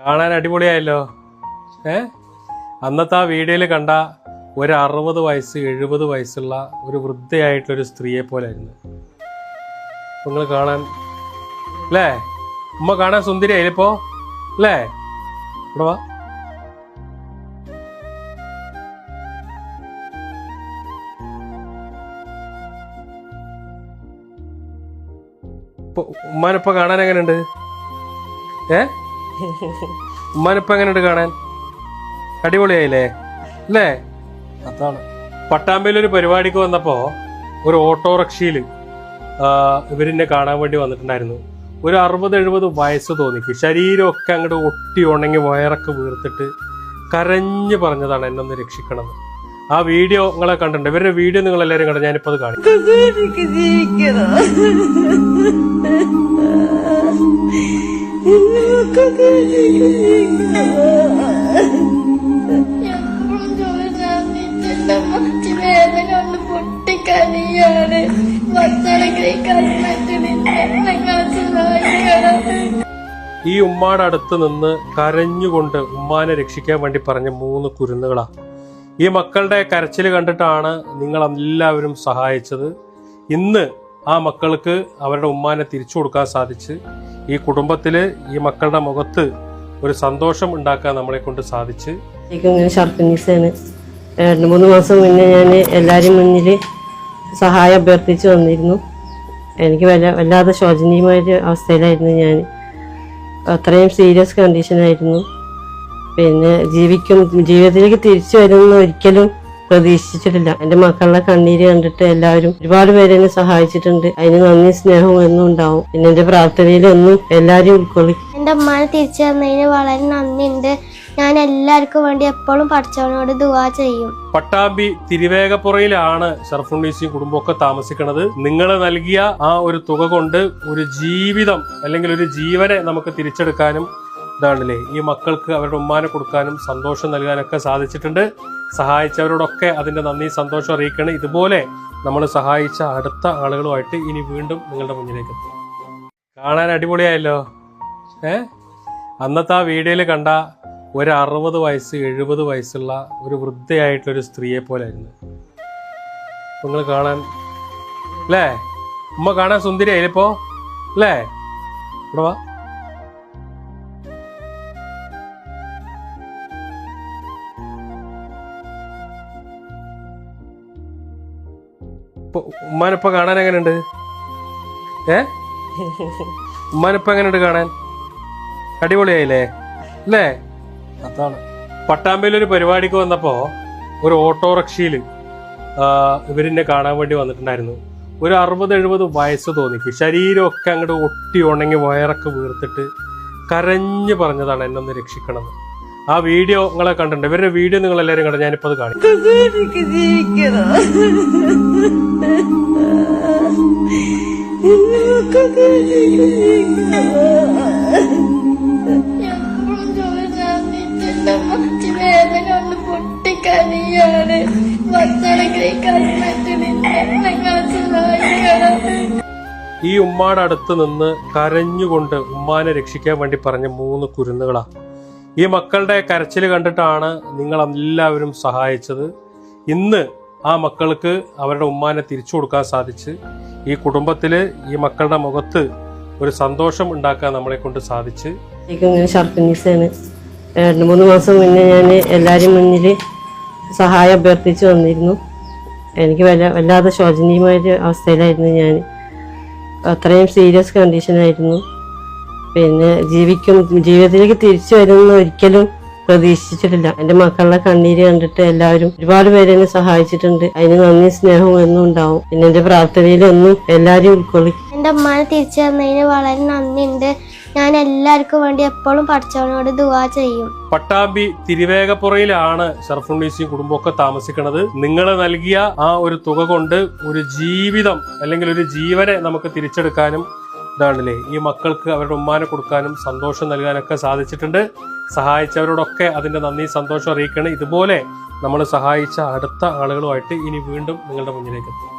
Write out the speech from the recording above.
കാണാൻ അടിപൊളിയായല്ലോ. ഏ? അന്നത്തെ ആ വീഡിയോയിൽ കണ്ട ഒരു അറുപത് വയസ്സ് എഴുപത് വയസ്സുള്ള ഒരു വൃദ്ധയായിട്ടുള്ള ഒരു സ്ത്രീയെ പോലായിരുന്നു നിങ്ങൾ കാണാൻ അല്ലേ? ഉമ്മ കാണാൻ സുന്ദരിയായില്ലിപ്പോ അല്ലേ? ഇവിടെ വാ. ഇപ്പൊ ഉമ്മാനിപ്പോ കാണാൻ എങ്ങനെയുണ്ട്? ഏ? ഉമ്മാനിപ്പോ എങ്ങനെയുണ്ട് കാണാൻ? അടിപൊളിയായില്ലേ? അല്ലേ? അതാണ്. പട്ടാമ്പയിൽ ഒരു പരിപാടിക്ക് വന്നപ്പോ ഒരു ഓട്ടോറിക്ഷയിൽ ഇവരെന്നെ കാണാൻ വേണ്ടി വന്നിട്ടുണ്ടായിരുന്നു. ഒരു അറുപത് എഴുപത് വയസ്സ് തോന്നിക്ക്. ശരീരമൊക്കെ അങ്ങോട്ട് ഒട്ടി ഉണങ്ങി വയറൊക്കെ വീർത്തിട്ട് കരഞ്ഞു പറഞ്ഞതാണ് എന്നെ ഒന്ന് രക്ഷിക്കണം ആ വീഡിയോ നിങ്ങളെ കണ്ടിട്ടുണ്ട്. ഇവരുടെ വീഡിയോ നിങ്ങൾ എല്ലാവരും കണ്ടു ഞാനിപ്പോ അത് കാണിക്കും. ഈ ഉമ്മാടെ അടുത്ത് നിന്ന് കരഞ്ഞുകൊണ്ട് ഉമ്മാനെ രക്ഷിക്കാൻ വേണ്ടി പറഞ്ഞ മൂന്ന് കുരുന്നുകളാ. ഈ മക്കളുടെ കരച്ചിൽ കണ്ടിട്ടാണ് നിങ്ങൾ എല്ലാവരും സഹായിച്ചത്. ഇന്ന് ആ മക്കൾക്ക് അവരുടെ ഉമ്മാനെ തിരിച്ചു കൊടുക്കാൻ സാധിച്ച് ഈ കുടുംബത്തിൽ ഈ മക്കളുടെ മുഖത്ത് ഒരു സന്തോഷം ഉണ്ടാക്കാൻ നമ്മളെ കൊണ്ട് സാധിച്ച്. ഇങ്ങനെ രണ്ട് മൂന്ന് മാസം മുന്നേ ഞാൻ എല്ലാവരും മുന്നിൽ സഹായം അഭ്യർത്ഥിച്ച് വന്നിരുന്നു. എനിക്ക് വല്ല വല്ലാതെ ശോചനീയമായൊരു അവസ്ഥയിലായിരുന്നു ഞാൻ അത്രയും സീരിയസ് കണ്ടീഷനായിരുന്നു പിന്നെ ജീവിക്കും ജീവിതത്തിലേക്ക് തിരിച്ചു വരുന്ന ഒരിക്കലും പ്രതീക്ഷിച്ചിട്ടില്ല. എന്റെ മക്കളുടെ കണ്ണീര് കണ്ടിട്ട് എല്ലാവരും ഒരുപാട് പേര് എന്നെ സഹായിച്ചിട്ടുണ്ട്. അതിന് നന്ദി സ്നേഹവും എന്നും ഉണ്ടാവും. പിന്നെ എന്റെ പ്രാർത്ഥനയിലൊന്നും എല്ലാരും ഉൾക്കൊള്ളി എന്റെ അമ്മാനെ തിരിച്ചു തന്നതിന് വളരെ നന്ദിയുണ്ട്. ഞാൻ എല്ലാവർക്കും വേണ്ടി എപ്പോഴും പഠിച്ചവനോട് ദുവാ ചെയ്യും. പട്ടാമ്പി തിരുവേഗപ്പുറയിലാണ് ഷർഫുണ്ണീസിയും കുടുംബമൊക്കെ താമസിക്കുന്നത് നിങ്ങൾ നൽകിയ ആ ഒരു തുക കൊണ്ട് ഒരു ജീവിതം അല്ലെങ്കിൽ ഒരു ജീവനെ നമുക്ക് തിരിച്ചെടുക്കാനും ഇതാണല്ലേ. ഈ മക്കൾക്ക് അവരുടെ ഉമ്മാനെ കൊടുക്കാനും സന്തോഷം നൽകാനൊക്കെ സാധിച്ചിട്ടുണ്ട്. സഹായിച്ചവരോടൊക്കെ അതിന്റെ നന്ദി സന്തോഷം അറിയിക്കണം ഇതുപോലെ നമ്മൾ സഹായിച്ച അടുത്ത ആളുകളുമായിട്ട് ഇനി വീണ്ടും നിങ്ങളുടെ മുന്നിലേക്ക് എത്തും. കാണാൻ അടിപൊളിയായല്ലോ. ഏ? അന്നത്തെ ആ വീഡിയോയിൽ കണ്ട ഒരു അറുപത് വയസ്സ് എഴുപത് വയസ്സുള്ള ഒരു വൃദ്ധയായിട്ടൊരു സ്ത്രീയെ പോലായിരുന്നു നിങ്ങൾ കാണാൻ അല്ലേ? ഉമ്മ കാണാൻ സുന്ദരിയായില്ലിപ്പോ അല്ലേ? ഇവിടെ വാ. ഉമ്മാനിപ്പോ കാണാൻ എങ്ങനെയുണ്ട്? ഏ? ഉമ്മാനിപ്പോ എങ്ങനെയുണ്ട് കാണാൻ? അടിപൊളിയായില്ലേ? അല്ലേ? അതാണ്. പട്ടാമ്പയിൽ ഒരു പരിപാടിക്ക് വന്നപ്പോ ഒരു ഓട്ടോറിക്ഷയിൽ ഇവരിനെ കാണാൻ വേണ്ടി വന്നിട്ടുണ്ടായിരുന്നു. ഒരു അറുപത് എഴുപത് വയസ്സ് തോന്നിക്ക്. ശരീരമൊക്കെ അങ്ങോട്ട് ഒട്ടി ഉണങ്ങി വയറൊക്കെ വീർത്തിട്ട് കരഞ്ഞു പറഞ്ഞതാണ് എന്നെ ഒന്ന് രക്ഷിക്കണം ആ വീഡിയോ നിങ്ങളെ കണ്ടിട്ടുണ്ട്. ഇവരുടെ വീഡിയോ നിങ്ങൾ എല്ലാവരും കണ്ടു ഞാനിപ്പോ അത് കാണിക്കും ഈ ഉമ്മാടെ അടുത്ത് നിന്ന് കരഞ്ഞുകൊണ്ട് ഉമ്മാനെ രക്ഷിക്കാൻ വേണ്ടി പറഞ്ഞ മൂന്ന് കുരുന്നുകളാ. ഈ മക്കളുടെ കരച്ചിൽ കണ്ടിട്ടാണ് നിങ്ങൾ എല്ലാവരും സഹായിച്ചത്. ഇന്ന് ആ മക്കൾക്ക് അവരുടെ ഉമ്മാനെ തിരിച്ചു കൊടുക്കാൻ സാധിച്ച് ഈ കുടുംബത്തിൽ ഈ മക്കളുടെ മുഖത്ത് ഒരു സന്തോഷം ഉണ്ടാക്കാൻ നമ്മളെ കൊണ്ട് സാധിച്ച്. രണ്ട് മൂന്ന് മാസം മുന്നേ ഞാൻ എല്ലാവരും മുന്നിൽ സഹായം അഭ്യർത്ഥിച്ച് വന്നിരുന്നു. എനിക്ക് വല്ല വല്ലാതെ ശോചനീയമായ അവസ്ഥയിലായിരുന്നു ഞാൻ. അത്രയും സീരിയസ് കണ്ടീഷനായിരുന്നു പിന്നെ ജീവിക്കും ജീവിതത്തിലേക്ക് തിരിച്ചു വരുന്ന ഒരിക്കലും പ്രതീക്ഷിച്ചിട്ടില്ല. എന്റെ മക്കളുടെ കണ്ണീര് കണ്ടിട്ട് എല്ലാവരും ഒരുപാട് പേര് എന്നെ സഹായിച്ചിട്ടുണ്ട്. അതിന് നന്ദി സ്നേഹവും എന്നും ഉണ്ടാവും. പിന്നെ എന്റെ പ്രാർത്ഥനയിലൊന്നും എല്ലാരും ഉൾക്കൊള്ളി. എന്റെ അമ്മാനെ തിരിച്ചു തന്നതിന് വളരെ നന്ദിയുണ്ട്. ഞാൻ എല്ലാവർക്കും വേണ്ടി എപ്പോഴും പഠിച്ചവനോട് ദുവാ ചെയ്യും. പട്ടാമ്പി തിരുവേഗപ്പുറയിലാണ് ഷർഫുണ്ണീസിയും കുടുംബമൊക്കെ താമസിക്കുന്നത് നിങ്ങൾ നൽകിയ ആ ഒരു തുക കൊണ്ട് ഒരു ജീവിതം അല്ലെങ്കിൽ ഒരു ജീവനെ നമുക്ക് തിരിച്ചെടുക്കാനും ഇതാണല്ലേ ഈ മക്കൾക്ക് അവരുടെ ഉമ്മാനെ കൊടുക്കാനും സന്തോഷം നൽകാനൊക്കെ സാധിച്ചിട്ടുണ്ട്. സഹായിച്ചവരോടൊക്കെ അതിന്റെ നന്ദി സന്തോഷം അറിയിക്കണം ഇതുപോലെ നമ്മൾ സഹായിച്ച അടുത്ത ആളുകളുമായിട്ട് ഇനി വീണ്ടും നിങ്ങളുടെ മുന്നിലേക്ക് എത്തും.